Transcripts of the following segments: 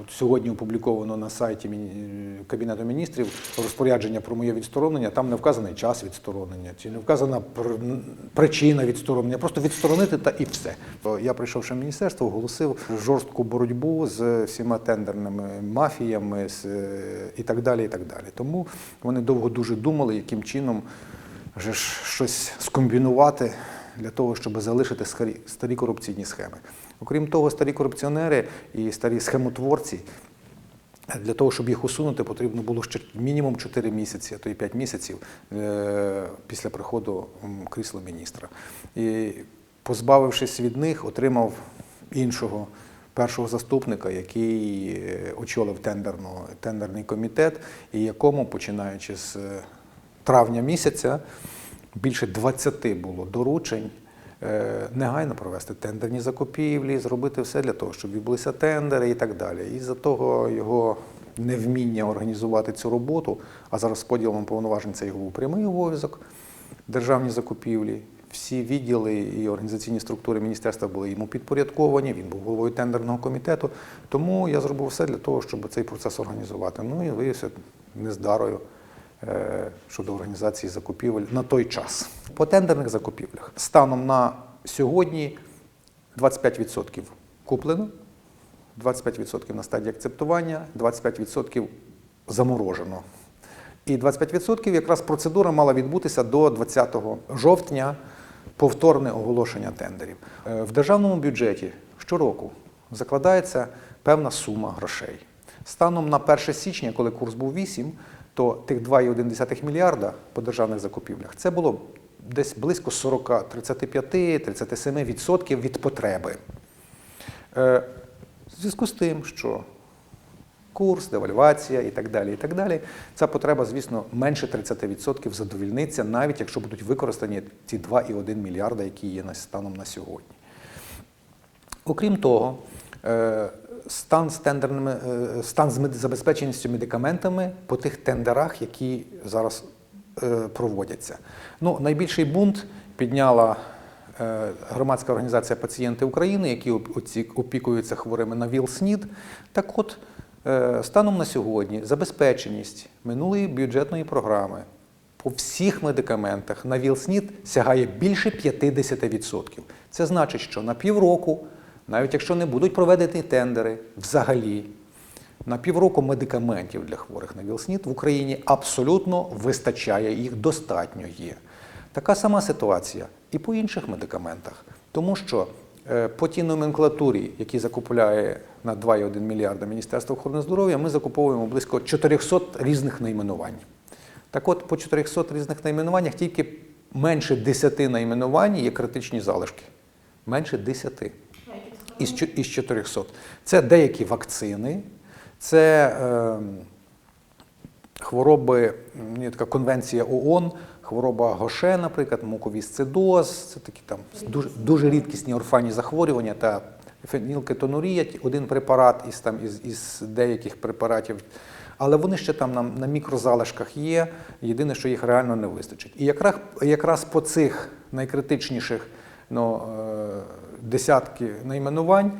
от сьогодні опубліковано на сайті Кабінету міністрів розпорядження про моє відсторонення. Там не вказаний час відсторонення, чи не вказана пр- причина відсторонення. Просто відсторонити та і все. Я прийшовши в міністерство, оголосив жорстку боротьбу з всіма тендерними мафіями з, е, і так далі. І так далі. Тому вони довго дуже думали, яким чином вже щось скомбінувати для того, щоб залишити старі корупційні схеми. Окрім того, старі корупціонери і старі схемотворці. Для того, щоб їх усунути, потрібно було ще мінімум 4 місяці, а то й 5 місяців е, після приходу крісла міністра. І позбавившись від них, отримав іншого першого заступника, який е, очолив тендерну, тендерний комітет, і якому, починаючи з е, травня місяця, більше 20 було доручень негайно провести тендерні закупівлі, зробити все для того, щоб відбулися тендери і так далі. І за того його невміння організувати цю роботу, а за розподілом повноважень це його був прямий обов'язок державні закупівлі. Всі відділи і організаційні структури міністерства були йому підпорядковані. Він був головою тендерного комітету. Тому я зробив все для того, щоб цей процес організувати. Ну і виявився нездарою е, щодо організації закупівель на той час. По тендерних закупівлях станом на сьогодні 25% куплено, 25% на стадії акцептування, 25% заморожено. І 25% якраз процедура мала відбутися до 20 жовтня повторне оголошення тендерів. Е, В державному бюджеті щороку закладається певна сума грошей. Станом на 1 січня, коли курс був 8, то тих 2,1 мільярда по державних закупівлях це було десь близько 40, 35-37% від потреби. Е, В зв'язку з тим, що курс, девальвація і так далі. і так далі. Ця потреба, звісно, менше 30% задовільниться, навіть якщо будуть використані ці 2,1 мільярда, які є станом на сьогодні. Окрім того, е, стан з тендерними, е, стан з забезпеченістю медикаментами по тих тендерах, які зараз е, проводяться. Ну, найбільший бунт підняла е, громадська організація Пацієнти України, які оп- опікуються хворими на ВІЛ-СНІД. Так от, станом на сьогодні забезпеченість минулої бюджетної програми по всіх медикаментах на ВІЛ-СНІД сягає більше 50%. Це значить, що на півроку, навіть якщо не будуть проведені тендери взагалі, на півроку медикаментів для хворих на ВІЛ-СНІД в Україні абсолютно вистачає, їх достатньо є. Така сама ситуація і по інших медикаментах. Тому що е, по тій номенклатурі, які закупляє на 2,1 мільярда Міністерство охорони здоров'я, ми закуповуємо близько 400 різних найменувань. Так от, по 400 різних найменуваннях тільки менше 10 найменувань є критичні залишки. Менше 10 із із 400. Це деякі вакцини, це е, хвороби, є така конвенція ООН, хвороба Гоше, наприклад, муковісцидоз, це такі там дуже, дуже рідкісні орфанні захворювання та фенілкетонурія, один препарат із, там, із, із деяких препаратів. Але вони ще там на, на мікрозалишках є. Єдине, що їх реально не вистачить. І якраз, якраз по цих найкритичніших ну, е, десятки найменувань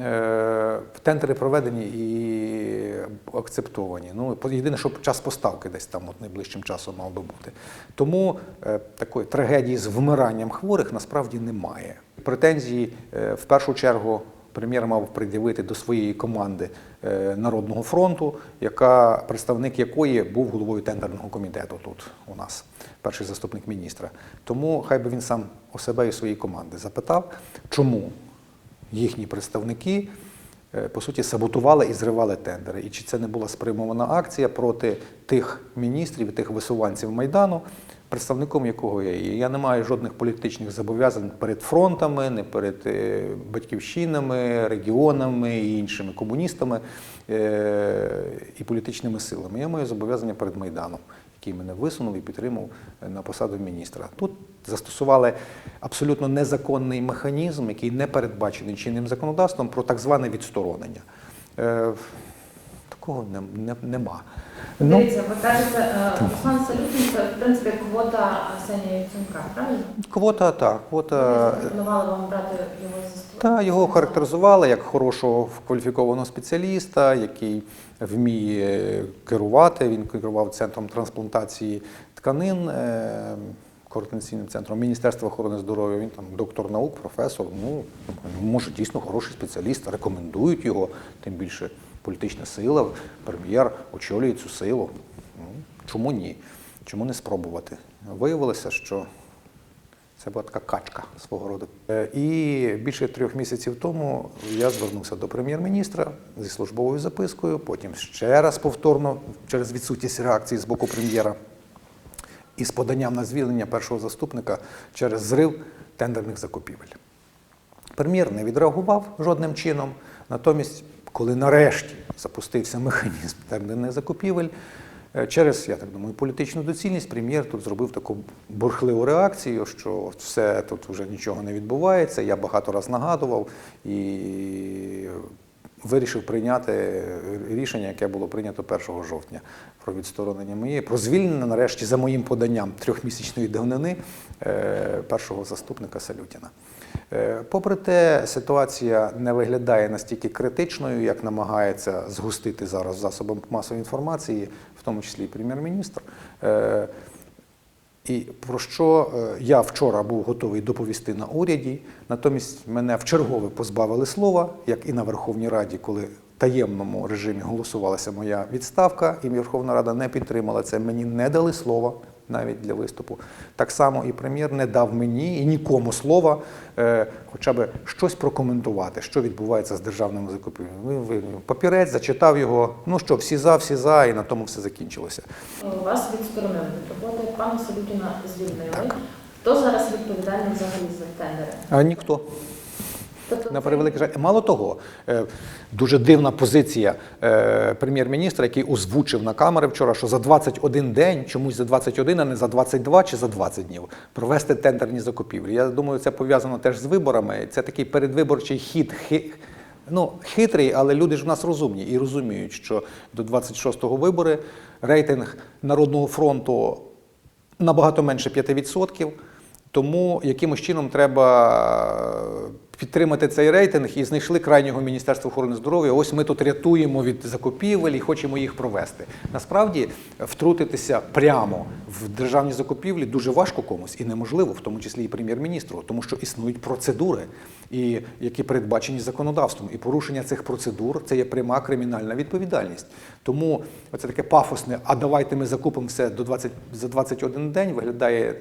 е, тендери проведені і акцептовані. Ну, єдине, що час поставки десь там от найближчим часом мав би бути. Тому е, такої трагедії з вмиранням хворих насправді немає. Претензії е, в першу чергу прем'єр мав пред'явити до своєї команди е, Народного фронту, яка, представник якої був головою тендерного комітету тут у нас, перший заступник міністра. Тому хай би він сам у себе і своєї команди запитав, чому їхні представники е, по суті саботували і зривали тендери. І чи це не була спрямована акція проти тих міністрів, тих висуванців майдану, представником якого я є. Я не маю жодних політичних зобов'язань перед фронтами, не перед е, батьківщинами, регіонами і іншими комуністами е, і політичними силами. Я маю зобов'язання перед майданом. Який мене висунув і підтримав е, на посаду міністра. Тут застосували абсолютно незаконний механізм, який не передбачений чинним законодавством про так зване відсторонення. Такого не, не, нема. Ну, Дивіться, ви кажете, е, Руслан Салютин це в принципі квота Арсенія Яценка, правильно? квота так, квота. Запропонували вам брати його за ствол. Та його характеризували як хорошого кваліфікованого спеціаліста, який вміє керувати. Він керував центром трансплантації тканин, е, координаційним центром Міністерства охорони здоров'я. Він там доктор наук, професор. Ну може дійсно хороший спеціаліст. Рекомендують його, тим більше політична сила. Прем'єр очолює цю силу. Ну, чому ні? Чому не спробувати? Виявилося, що це була така качка свого роду. Е, І більше трьох місяців тому я звернувся до прем'єр-міністра зі службовою запискою, потім ще раз повторно через відсутність реакції з боку прем'єра і з поданням на звільнення першого заступника через зрив тендерних закупівель. Прем'єр не відреагував жодним чином. Натомість, коли нарешті запустився механізм тендерних закупівель, е, через, я так думаю, політичну доцільність, прем'єр тут зробив таку бурхливу реакцію, що все тут вже нічого не відбувається. Я багато раз нагадував і вирішив прийняти рішення, яке було прийнято 1 жовтня про відсторонення моєї, про звільнення нарешті за моїм поданням трьохмісячної давнини е, першого заступника Салютіна. Е, Попри те, ситуація не виглядає настільки критичною, як намагається згустити зараз засобом масової інформації, в тому числі і прем'єр-міністр. Е, І про що е, я вчора був готовий доповісти на уряді, натомість мене вчергове позбавили слова, як і на Верховній Раді, коли в таємному режимі голосувалася моя відставка, і Верховна Рада не підтримала це. Мені не дали слова навіть для виступу. Так само і прем'єр не дав мені і нікому слова, е, хоча б щось прокоментувати, що відбувається з державними закупівлями. Папірець зачитав його. Ну що, всі за, всі за, і на тому все закінчилося. Вас відсторонили від роботи, пана Салютіна звільнили. Хто зараз відповідальний взагалі за тендери? А ніхто. Тобто На превеликий жаль. Мало того, е, дуже дивна позиція е, прем'єр-міністра, який озвучив на камери вчора, що за 21 день, чомусь за 21, а не за 22 чи за 20 днів, провести тендерні закупівлі. Я думаю, це пов'язано теж з виборами. Це такий передвиборчий хід. Ну, хитрий, але люди ж в нас розумні і розуміють, що до 26-го вибори рейтинг Народного фронту набагато менше 5%. Тому якимось чином треба підтримати цей рейтинг і знайшли крайнього Міністерства охорони здоров'я. Ось ми тут рятуємо від закупівель і хочемо їх провести. Насправді втрутитися прямо в державні закупівлі дуже важко комусь і неможливо, в тому числі і прем'єр-міністру, тому що існують процедури, і які передбачені законодавством. І порушення цих процедур це є пряма кримінальна відповідальність. Тому оце таке пафосне, а давайте ми закупимо все до 20, за 21 день виглядає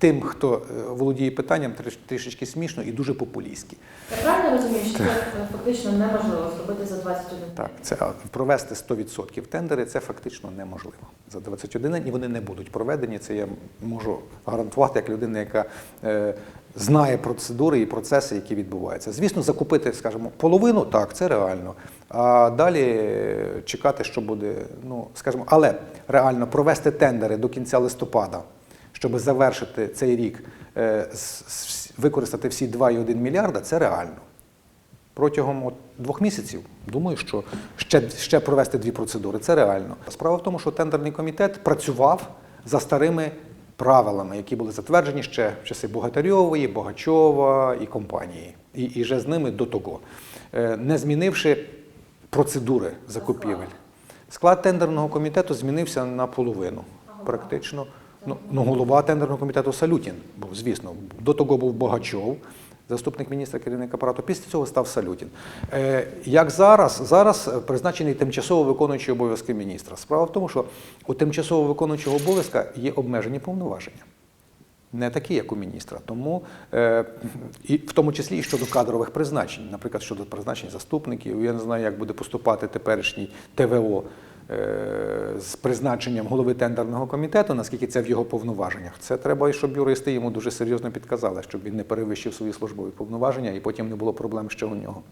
тим, хто е, володіє питанням, трішечки смішно і дуже популістськи. Я правильно розумію, що це фактично неможливо зробити за 21 день? Так, це провести 100% тендери це фактично неможливо. За 21 день і вони не будуть проведені. Це я можу гарантувати як людина, яка е, знає процедури і процеси, які відбуваються. Звісно, закупити, скажімо, половину так, це реально. А далі е, чекати, що буде. Ну скажімо, але реально провести тендери до кінця листопада, щоб завершити цей рік, е, використати всі 2,1 мільярда, це реально. Протягом от двох місяців, думаю, що ще, ще провести дві процедури це реально. Справа в тому, що тендерний комітет працював за старими правилами, які були затверджені ще в часи Богатарьової, Богачова і компанії, і, і вже з ними до того, Е, не змінивши процедури закупівель. Склад тендерного комітету змінився наполовину, практично. Ну, ну, голова тендерного комітету Салютін був, звісно. До того був Богачов, заступник міністра керівника апарату. Після цього став Салютін. Е, як зараз? Зараз призначений тимчасово виконуючий обов'язки міністра. Справа в тому, що у тимчасово виконуючого обов'язка є обмежені повноваження. Не такі, як у міністра. Тому, е, і в тому числі і щодо кадрових призначень, наприклад, щодо призначень заступників. Я не знаю, як буде поступати теперішній ТВО з призначенням голови тендерного комітету, наскільки це в його повноваженнях. Це треба, щоб юристи йому дуже серйозно підказали, щоб він не перевищив свої службові повноваження і потім не було проблем ще у нього.